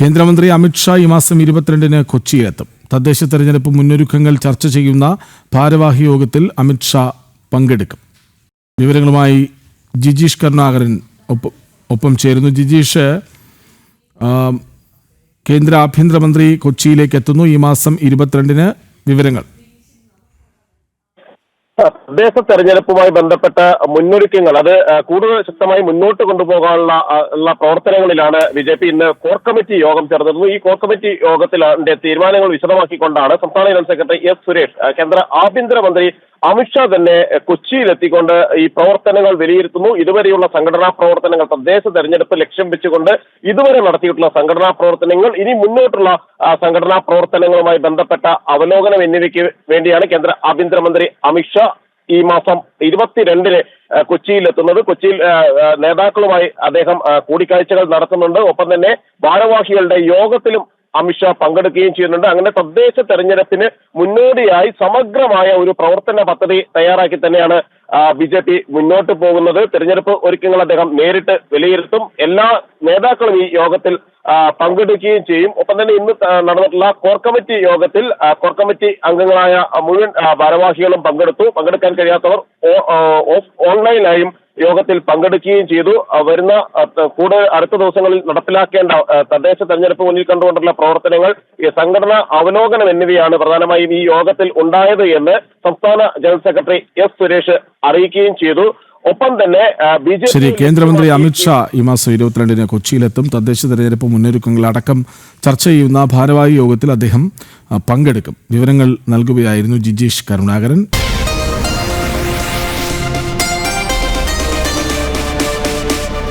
കേന്ദ്രമന്ത്രി അമിത്ഷാ ഈ മാസം ഇരുപത്തിരണ്ടിന് കൊച്ചിയിലെത്തും. തദ്ദേശ തെരഞ്ഞെടുപ്പ് മുന്നൊരുക്കങ്ങൾ ചർച്ച ചെയ്യുന്ന ഭാരവാഹി യോഗത്തിൽ അമിത്ഷാ പങ്കെടുക്കും. വിവരങ്ങളുമായി ജിജീഷ് കരുണാകരൻ ഒപ്പം ചേരുന്നു. ജിജീഷ് കേന്ദ്ര ആഭ്യന്തരമന്ത്രി കൊച്ചിയിലേക്ക് എത്തുന്നു. ഈ മാസം ഇരുപത്തിരണ്ടിന് വിവരങ്ങൾ. തദ്ദേശ തെരഞ്ഞെടുപ്പുമായി ബന്ധപ്പെട്ട മുന്നൊരുക്കങ്ങൾ അത് കൂടുതൽ ശക്തമായി മുന്നോട്ട് കൊണ്ടുപോകാനുള്ള ഉള്ള പ്രവർത്തനങ്ങളിലാണ് ബി ജെ പി ഇന്ന് കോർ കമ്മിറ്റി യോഗം ചേർന്നിരുന്നു ഈ കോർ കമ്മിറ്റി യോഗത്തിലെ തീരുമാനങ്ങൾ വിശദമാക്കിക്കൊണ്ടാണ് സംസ്ഥാന ജനറൽ സെക്രട്ടറി എസ് സുരേഷ് കേന്ദ്ര ആഭ്യന്തരമന്ത്രി അമിത്ഷാ തന്നെ കൊച്ചിയിലെത്തിക്കൊണ്ട് ഈ പ്രവർത്തനങ്ങൾ വിലയിരുത്തുന്നു. ഇതുവരെയുള്ള സംഘടനാ പ്രവർത്തനങ്ങൾ തദ്ദേശ തെരഞ്ഞെടുപ്പ് ലക്ഷ്യം വെച്ചുകൊണ്ട് ഇതുവരെ നടത്തിയിട്ടുള്ള സംഘടനാ പ്രവർത്തനങ്ങൾ ഇനി മുന്നോട്ടുള്ള സംഘടനാ പ്രവർത്തനങ്ങളുമായി ബന്ധപ്പെട്ട അവലോകനം എന്നിവയ്ക്ക് വേണ്ടിയാണ് കേന്ദ്ര ആഭ്യന്തരമന്ത്രി അമിത്ഷാ ഈ മാസം ഇരുപത്തിരണ്ടിന് കൊച്ചിയിൽ കൊച്ചിയിലെത്തുന്നത്. കൊച്ചിയിൽ നേതാക്കളുമായി അദ്ദേഹം കൂടിക്കാഴ്ചകൾ നടത്തുന്നുണ്ട്. ഒപ്പം തന്നെ ഭാരവാഹികളുടെ യോഗത്തിലും അമിത്ഷാ പങ്കെടുക്കുകയും ചെയ്യുന്നുണ്ട്. അങ്ങനെ തദ്ദേശ തെരഞ്ഞെടുപ്പിന് മുന്നോടിയായി സമഗ്രമായ ഒരു പ്രവർത്തന പദ്ധതി തയ്യാറാക്കി തന്നെയാണ് ബി ജെ പി മുന്നോട്ട് പോകുന്നത്. തെരഞ്ഞെടുപ്പ് ഒരുക്കങ്ങൾ അദ്ദേഹം നേരിട്ട് വിലയിരുത്തും. എല്ലാ നേതാക്കളും ഈ യോഗത്തിൽ പങ്കെടുക്കുകയും ചെയ്യും. ഒപ്പം തന്നെ ഇന്ന് നടന്നിട്ടുള്ള കോർ കമ്മിറ്റി യോഗത്തിൽ കോർ കമ്മിറ്റി അംഗങ്ങളായ മുഴുവൻ ഭാരവാഹികളും പങ്കെടുത്തു. പങ്കെടുക്കാൻ കഴിയാത്തവർ ഓൺലൈനായും യോഗത്തിൽ പങ്കെടുക്കുകയും ചെയ്തു. വരുന്ന കൂടുതൽ അടുത്ത ദിവസങ്ങളിൽ നടപ്പിലാക്കേണ്ട തദ്ദേശ തെരഞ്ഞെടുപ്പ് മുന്നിൽ കണ്ടുകൊണ്ടുള്ള പ്രവർത്തനങ്ങൾ സംഘടനാ അവലോകനം എന്നിവയാണ് പ്രധാനമായും ഈ യോഗത്തിൽ ഉണ്ടായത് എന്ന് സംസ്ഥാന ജനറൽ സെക്രട്ടറി എസ് സുരേഷ് അറിയിക്കുകയും ചെയ്തു. ഒപ്പം തന്നെ ശരി കേന്ദ്രമന്ത്രി അമിത്ഷാ ഈ മാസം ഇരുപത്തിരണ്ടിന് കൊച്ചിയിലെത്തും. തദ്ദേശ തെരഞ്ഞെടുപ്പ് മുന്നൊരുക്കങ്ങൾ അടക്കം ചർച്ച ചെയ്യുന്ന ഭാരവാഹി യോഗത്തിൽ അദ്ദേഹം പങ്കെടുക്കും. വിവരങ്ങൾ നൽകുകയായിരുന്നു ജിജീഷ് കരുണാകരൻ.